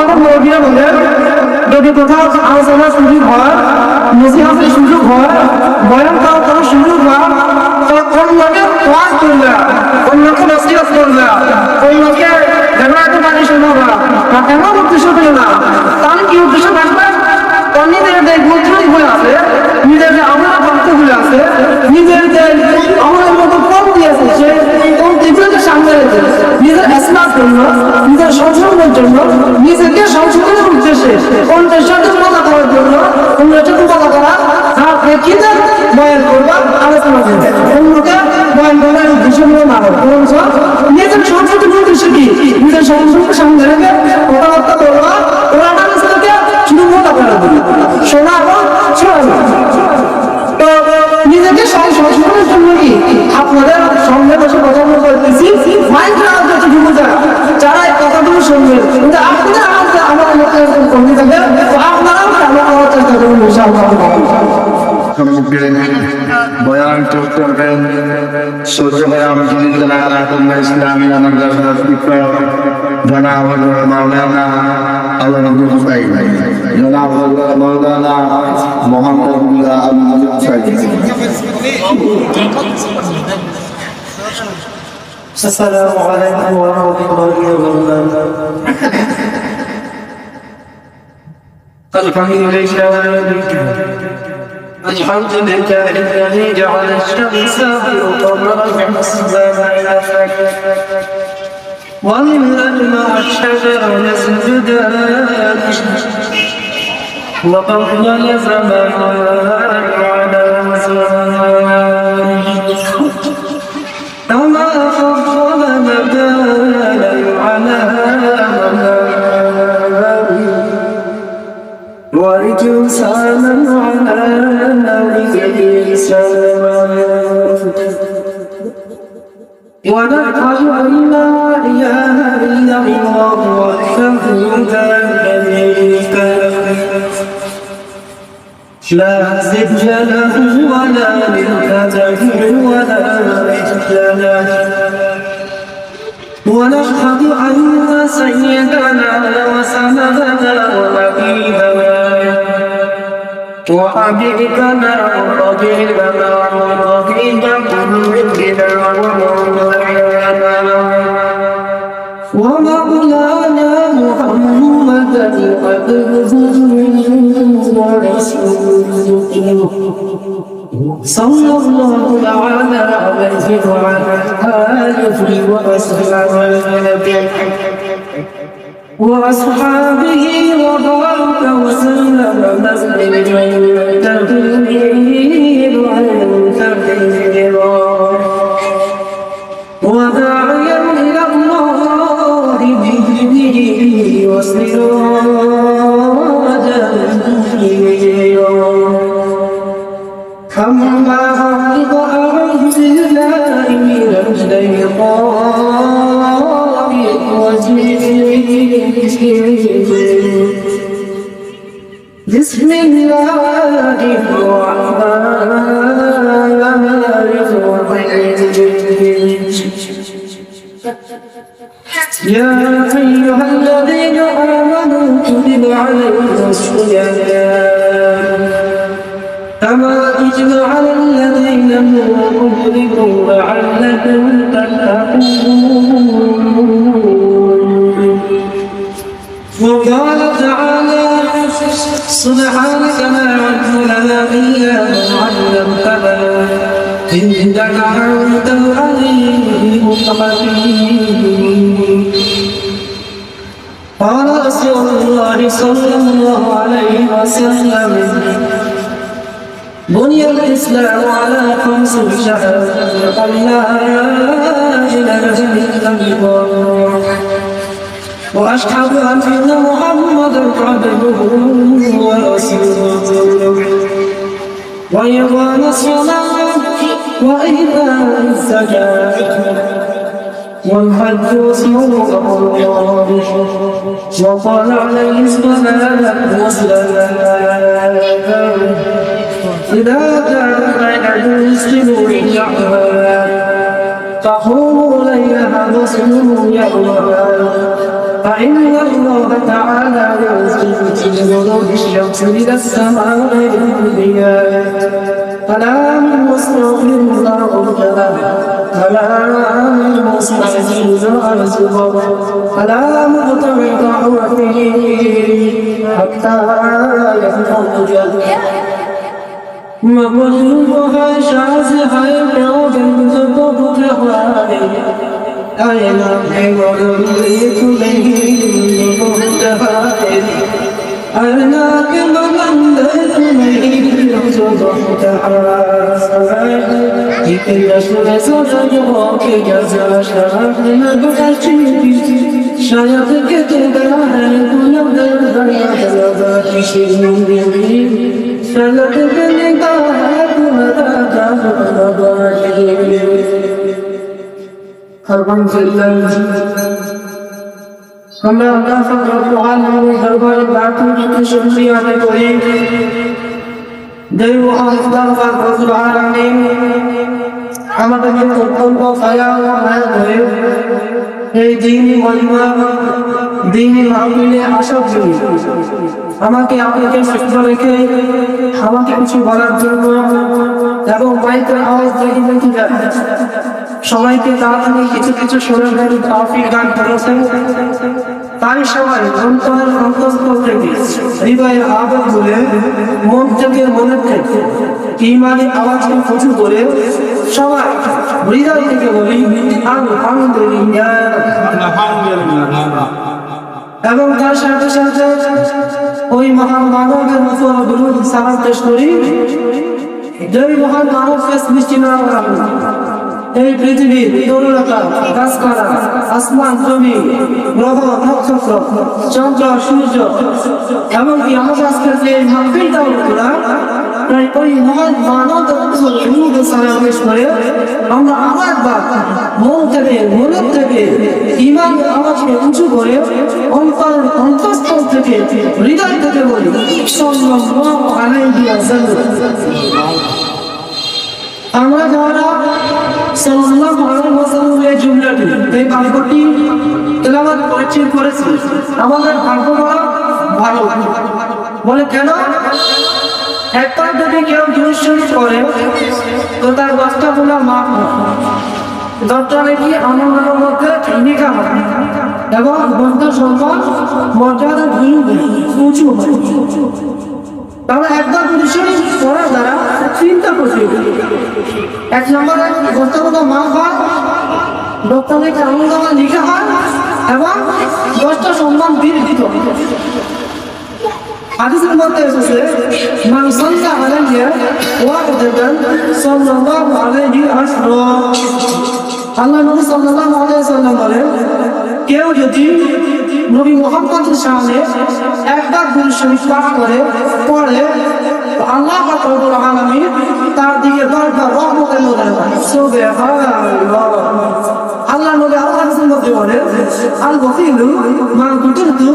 আমাদের মুরব্বীরা বলে, যদি কোথাও আলোচনার সুযোগ হয়, নসিহাতের সুযোগ হয়, বয়ান করার কোনো সুযোগ হয়, তো অন্যকে ওয়াজ করবে অন্যকে নসিহত করবে যেন একটু পানি শোনাবে না কেন উদ্দেশ্য করে না। তার কি উদ্দেশ্য থাকবে? নিজের যে গুত্রই হয়ে আছে, নিজের যে আমরা ভক্ত হয়ে আছে, নিজের যে আমাদের মতো কম দিয়েছে সে কোন তীব্রকে সামনে রেখে এসমার জন্য, নিজের সংশোধনের জন্য, নিজেকে সংশোধনের উদ্দেশ্যে অন্যের সাথে মজা করার জন্য, অন্যের সাথে মজা করা, তার প্রেক্ষিতে বয়ান করবা, আলোচনা করবে। অন্যকে বয়ান করার উদ্দেশ্য নিয়ে না হবে বরঞ্চ নিজের সংশোধনের উদ্দেশ্য কি? নিজের সংশোধনকে সামনে রেখে বয়ান করবেন সূর্য বয়ান জিল্লাহ আলাকুম ইসলামী মাদ্রাসা শিক্ষক জনাব মাওলানা আল্লাহ নবী হুসাইন জনাব মাওলানা মোহাম্মদুল্লাহ আব্দুল হুসাইন السلام عليكم ورحمة الله وبركاته الحمد لله الحمد لله الذي جعل الشمس والقمر حسبانا والليل مع الشجر يسجدان وقبل زمان على زمان ورجسانا على رجسان ونشهد أن لا إله إلا الله وحده لا له لا زد له ولا للفتح ولا مثل له ونشهد أن سيدنا وسندنا وحبيبنا وحبيبنا وطبيبنا وطبيب قلوبنا ومولانا ومولانا محمدا عبده ورسوله صلى الله تعالى عليه وعلى آله وسلم وأصحابه وبارك وسلم تسليما كثيرا وداعيا إلى الله بإذنه وسراجا منيرا يا أيها الذين آمنوا كتب عليكم الصيام. كما على الذين من قبلكم لعلكم تتقون. وقال تعالى سبحانك لا علم لنا إلا ما علمتنا إنك أنت العليم الحكيم قال رسول الله صلى الله عليه وسلم بني الإسلام على خمس شهادة أن لا إله إلا الله وأشهد أن محمدا عبده ورسوله وإقام الصلاة وإيتاء الزكاة والحج سوء الله وقال عليه الصلاة والسلام إذا كان العدو يسلم يعمل فقولوا ليلها مسلم يعمل فإن الله تعالى يرزق من الشمس إلى السماء الدنيا فلا من مستغفر الله كلامه فلا من مستعجل أرزقه فلا مقتضي دعوته حتى يفهم جده مقلوبها شاسها يبلغ بنت أين حمريت ليه مهتهائل أرناك من ليه صدقتها كي يشمل صدقك جزا شرف نبغتي شاید که تو در گلم در در شیرین شاید که نگاه আমরা আল্লাহ দরবারে প্রার্থনা করতে আদায় করি। দেব আল্লাহ। রব্বুল আলামিন আমাদেরকে অত্যন্ত ছায়া ও মায়া করে এই দিন মহিমা, দিন মাহফিলে আসার জন্য আমাকে আপনাকে সুস্থ রেখে আমাকে কিছু বলার জন্য এবং মাইকের আওয়াজ দেখে দেখে সবাইকে তাড়াতাড়ি কিছু কিছু শোনার গান তৌফিক দান করেছেন তাই সবাই অন্তরের অন্তঃস্থল থেকে হৃদয়ের আবেগ বলে, মন থেকে মনে থেকে ইমানি আওয়াজকে প্রচুর করে সবাই হৃদয় থেকে বলি, আলহামদুলিল্লাহ এবং তার সাথে সাথে ওই মহান মানবের মতো বিরোধ সালাম পেশ করি যেই মহান মানবকে সৃষ্টি না করা। এই পৃথিবীর তরুণতা, গাছপালা, আসমান, জমি, গ্রহ, নক্ষত্র, চন্দ্র, সূর্য, এমনকি আমাদের আজকের যে মাহফিলটা করে, আমরা মন থেকে থেকে উঁচু করে থেকে, হৃদয় থেকে এই বাক্যটি তেলাওয়াত করেছি করেছি আমাদের ভাগ্য ভালো। বলে, কেন? একবার যদি কেউ দুরুশ্বরী করে, তো তার দশটা গুণা মাফ দশটা নাকি আনন্দের মধ্যে নিকা হয়। এবং দশটা সম্মান, মর্যাদা উঁচু হয়। তাহলে একবার দুরুশ্বরী করার দ্বারা চিন্তা করছি এক নম্বরে দশটা গুণা মাফ হয়। দশটা নাকি আনন্দ লিখা হয় এবং দশটা সম্মান সাল্লাম বলেন, কেউ যদি নবী মুহাম্মদের সামনে একবার দুরূদ শরীফ পাঠ করে তো আল্লাহ পাক তার দিকে দরজা রহমতের নজর দেয় আল্লাহ নবী আল্লাহ রাসূল মধ্যে বলেন আল ওয়াকিলু মা কুতুবতু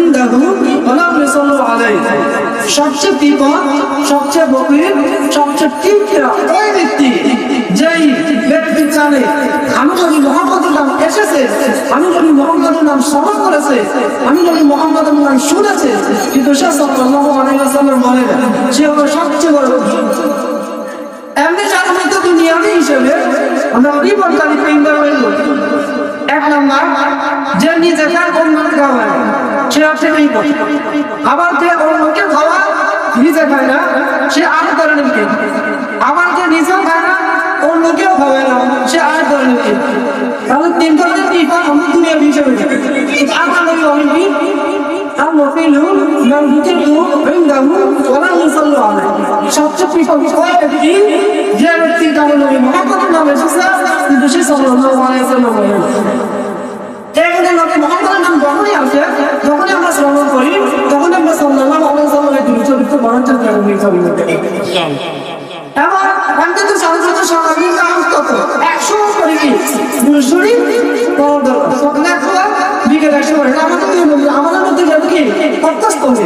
ইনদাহু ওয়া সাল্লু আলাইহি। সবচেয়ে বিপদ সবচেয়ে বকির সবচেয়ে তীব্র ওই ব্যক্তি যেই ব্যক্তি জানে, আমি যদি মোহাম্মদের নাম এসেছে, আমি যদি মোহাম্মদের নাম স্মরণ করেছে, আমি যদি মোহাম্মদের নাম শুনেছে, কিন্তু সে সাল্লাল্লাহু আলাইহি ওয়াসাল্লাম বলে, সে হলো সবচেয়ে বড় এমনি সাধারণত হিসেবে আমরা বিপদকারী পেঙ্গার হয়ে এক নম্বর, যে নিজে খায় অন্যকে খাওয়ায়, সে হচ্ছে বিপদ আবার যে অন্যকে খাওয়া নিজে খায় না, সে আর ধরনের কে আবার যে নিজেও খায় না, অন্যকেও খাওয়ায় না, সে আর ধরনের কে তাহলে তিন ধরনের বিপদ আমরা দুনিয়াবি হিসেবে আমরা নবী অনেক الوكيل من ذكرته عنده ولم يصلى عليه সবচেয়ে বিপদ কয় ব্যক্তি যে ব্যক্তি তার নবী মুহাম্মদের নাম এসেছে কিন্তু সে সাল্লাল্লাহু আলাইহি ওয়াসাল্লাম বলেন এখানে নবী মুহাম্মদের নাম যখনই আসে যখনই আমরা শ্রবণ করি তখন আমরা সাল্লাল্লাহু আলাইহি ওয়াসাল্লামের দুর্চরিত্র বরঞ্চন করি এবং অন্তত সাধারণত স্বাভাবিক কাম কত একশো করে কি দুশোরই সকালে আমাদের মধ্যে যাতে কি? অভ্যস্ত হবে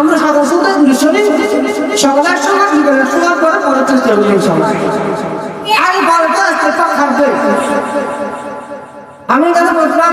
আমরা সাদা সন্ধ্যা শুনি সকালে শোনা বিকালে শোনার পরে পরে চেষ্টা করি ইনশাল্লাহ আর বারোটা চেষ্টা থাকবে। আমি তাদের বললাম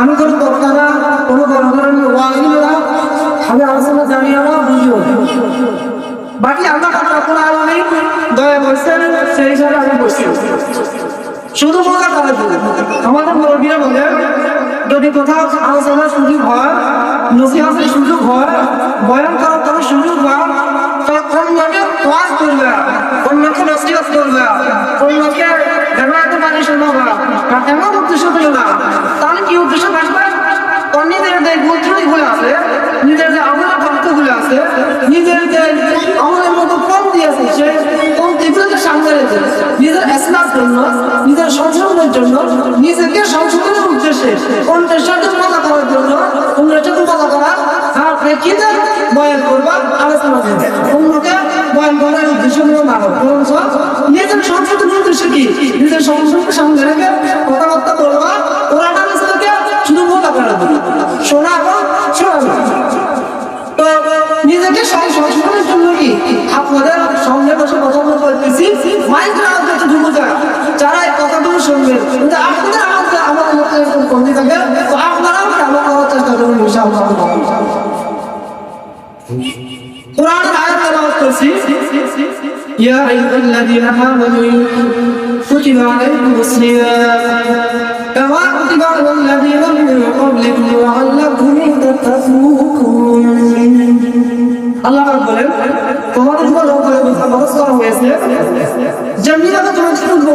আমি কোনো বক্তারা, কোনো গণগণের আমি আলোচনা জানিয়ে না, বুঝিও। বাকি আমরা কোনো আলো নেই, দয়া করছেন সেই হিসাবে আমি বসছি শুধু মজা করার আমাদের মুরব্বীরা যদি কোথাও আলোচনার সুযোগ হয়, নসিহাতের সুযোগ হয়, বয়ান করার কোনো সুযোগ হয় তখন লোকে ওয়াজ করবে কোন অন্যকে নসিহত করবে, অন্যকে দেখাতে পারি শোনাবে আর এমন উদ্দেশ্য ছিল না তাহলে কি উদ্দেশ্য থাকবে? নিজের যে গুলো আছে, নিজের যে আমলের ভক্তগুলো আছে, নিজের যে আমলের মতো কম দিয়েছে সে কম এগুলোকে সামনে রেখে নিজের এসলার জন্য, নিজের সংশোধনের জন্য, নিজেকে সংশোধনের উদ্দেশ্যে অন্যের সাথে মজা করার জন্য অন্যের সাথে মজা করা আর প্রেক্ষিতে বয়ান করবা আলোচনা করবে অন্যকে বয়ান করার উদ্দেশ্য নিয়ে না হোক বরঞ্চ নিজের সংশোধনের উদ্দেশ্য কি? নিজের সংশোধনকে সামনে রেখে কথাবার্তা বলবা ওরাটা নিজেকে শুধু মজা করার জন্য শোনা এবং শোনা তো নিজেকে সংশোধনের জন্য কি আপনাদের সামনে বসে কথা বলতেছি। মাইন্ড রাখতে একটু ঢুকে যায় যারা এই কথাগুলো শুনবেন কিন্তু আপনাদের আমাদের আমার এরকম কমতি তো আপনারাও কেন করার চেষ্টা করুন, ইনশাআল্লাহ। কোরআন আয়াত তেলাওয়াত করছি। ইয়া আইয়ুহাল্লাযীনা আমানু কুতিবা আলাইকুমুস সিয়াম কামা কুতিবা আলাল লাযীনা মিন ক্বাবলিকুম লাআল্লাকুম তাত্তাকুন। আল্লাহ পাক বলেন, তোমাদের উপর বরস করা হয়েছে। যেমনি তোমাদের উপর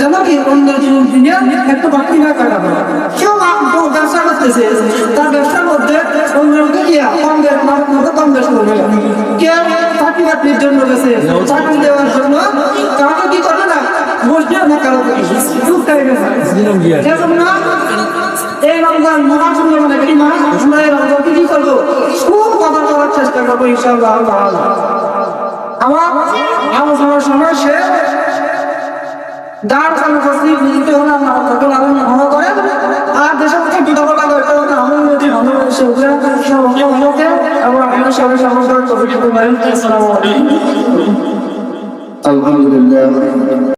যেন কি অন্য জীবন দিনে বাকি না কাটাবে। কেউ ব্যবসা করতেছে তার ব্যবসার মধ্যে অন্যকে গিয়া কম বেশ মতো কম বেশ করবে কেউ চাকরি বাকরির জন্য গেছে চাকরি দেওয়ার জন্য কারণ কি করে না? বসবে না কারও চুপ করে এই রমজান মহাসুন্দ মানে কি মাস এই রমজানকে কি করব? খুব কথা বলার চেষ্টা করব, ইনশাআল্লাহ আমার আলোচনার সময় শেষ। দাঁড় চালু করছি বুঝতে হলে আমরা সকল আলোচনা ভালো করে। আর দেশের মধ্যে এবং আমরা সবাই সমস্যার কবিতা আলহামদুলিল্লাহ।